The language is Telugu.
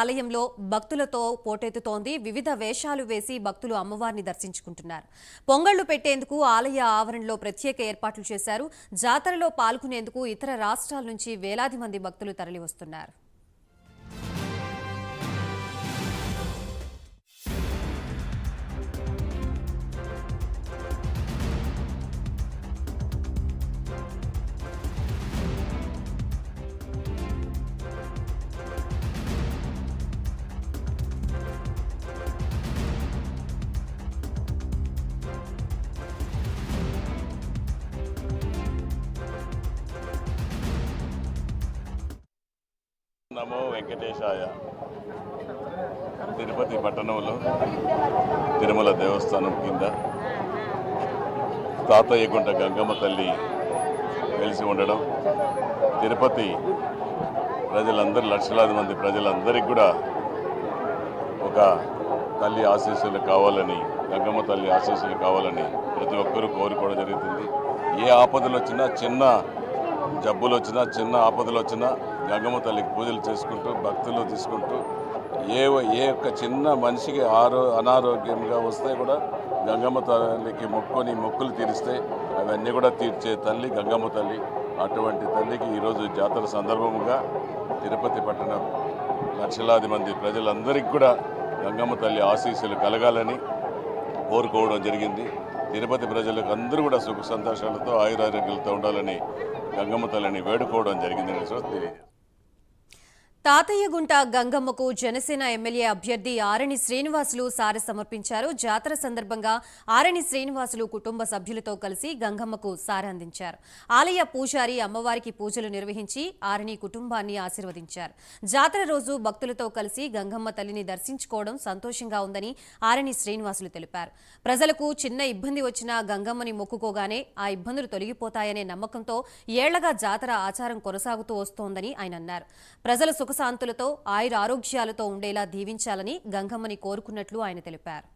ఆలయంలో భక్తులతో పోటెత్తుతోంది. వివిధ వేషాలు వేసి భక్తులు అమ్మవారిని దర్శించుకుంటున్నారు. పొంగళ్ళు పెట్టేందుకు ఆలయ ఆవరణలో ప్రత్యేక ఏర్పాట్లు చేశారు. జాతరలో పాల్గొనేందుకు ఇతర రాష్ట్రాల నుంచి వేలాది మంది భక్తులు తరలివస్తున్నారు. నమో వెంకటేశాయ. తిరుపతి పట్టణంలో తిరుమల దేవస్థానం కింద తాతయ్యగుంట గంగమ్మ తల్లి వెలిసి ఉండడం తిరుపతి ప్రజలందరూ లక్షలాది మంది ప్రజలందరికీ కూడా ఒక తల్లి ఆశీస్సులు కావాలని గంగమ్మ తల్లి ఆశీస్సులు కావాలని ప్రతి ఒక్కరూ కోరుకోవడం జరుగుతుంది. ఏ ఆపదలు వచ్చినా చిన్న జబ్బులు వచ్చినా చిన్న ఆపదలు వచ్చినా గంగమ్మ తల్లికి పూజలు చేసుకుంటూ భక్తులు తీసుకుంటూ ఏ ఏ ఒక్క చిన్న మనిషికి ఆరో అనారోగ్యంగా వస్తే కూడా గంగమ్మ తల్లికి మొక్కుని మొక్కులు తీరిస్తే అవన్నీ కూడా తీర్చే తల్లి గంగమ్మ తల్లి. అటువంటి తల్లికి ఈరోజు జాతర సందర్భముగా తిరుపతి పట్టణం లక్షలాది మంది ప్రజలందరికీ కూడా గంగమ్మ తల్లి ఆశీస్సులు కలగాలని కోరుకోవడం జరిగింది. తిరుపతి ప్రజలకు అందరూ కూడా సుఖ సంతోషాలతో ఆయురారోగ్యాలతో ఉండాలని గంగమ్మ తల్లిని వేడుకోవడం జరిగిందని కూడా తాతయ్యగుంట గంగమ్మకు జనసేన ఎమ్మెల్యే అభ్యర్థి ఆరణి శ్రీనివాసులు సారె సమర్పించారు. జాతర సందర్భంగా ఆరణి శ్రీనివాసులు కుటుంబ సభ్యులతో కలిసి గంగమ్మకు సారె అందించారు. ఆలయ పూజారి అమ్మవారికి పూజలు నిర్వహించి ఆరణి కుటుంబాన్ని ఆశీర్వదించారు. జాతర రోజు భక్తులతో కలిసి గంగమ్మ తల్లిని దర్శించుకోవడం సంతోషంగా ఉందని ఆరణి శ్రీనివాసులు తెలిపారు. ప్రజలకు చిన్న ఇబ్బంది వచ్చినా గంగమ్మని మొక్కుకోగానే ఆ ఇబ్బందులు తొలగిపోతాయనే నమ్మకంతో ఏళ్ళగా జాతర ఆచారం కొనసాగుతూ వస్తోందని ఆయన అన్నారు. ప్రజల సుఖశాంతులతో ఆయుర ఆరోగ్యాలతో ఉండేలా దీవించాలని గంగమ్మని కోరుకున్నట్లు ఆయన తెలిపారు.